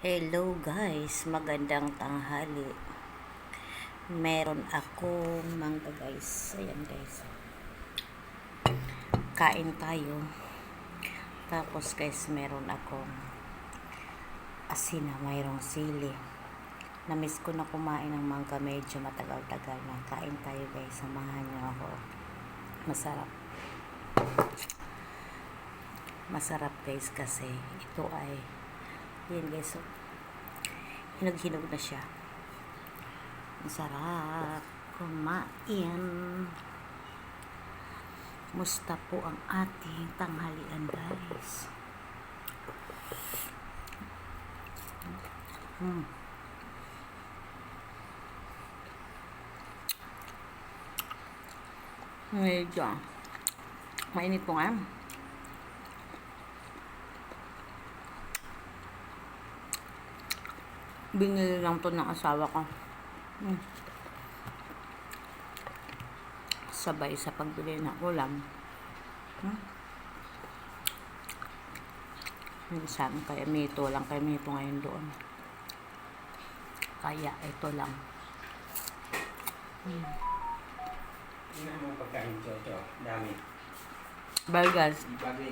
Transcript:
Hello guys, magandang tanghali. Meron akong mangga guys. Ayan guys. Kain tayo. Tapos guys, meron akong asina, mayroong sili. Namiss ko na kumain ng mangga medyo matagal-tagal na. Kain tayo guys, samahan niyo ako. Masarap. Masarap guys kasi ito ay yan guys, so, hinog-hinog na siya. Ang sarap kumain. Musta po ang ating tanghalian guys? Hmm. Medyo. Mainit po nga. Binili lang to ng asawa ko. Mm. Sabay sa pagbili ng ulam. Hmm? Minsan kaya mito lang kaya mito ngayon doon. Kaya ito lang. Tingnan mo pagkain Jojo. Dami. Burgers. Bagay,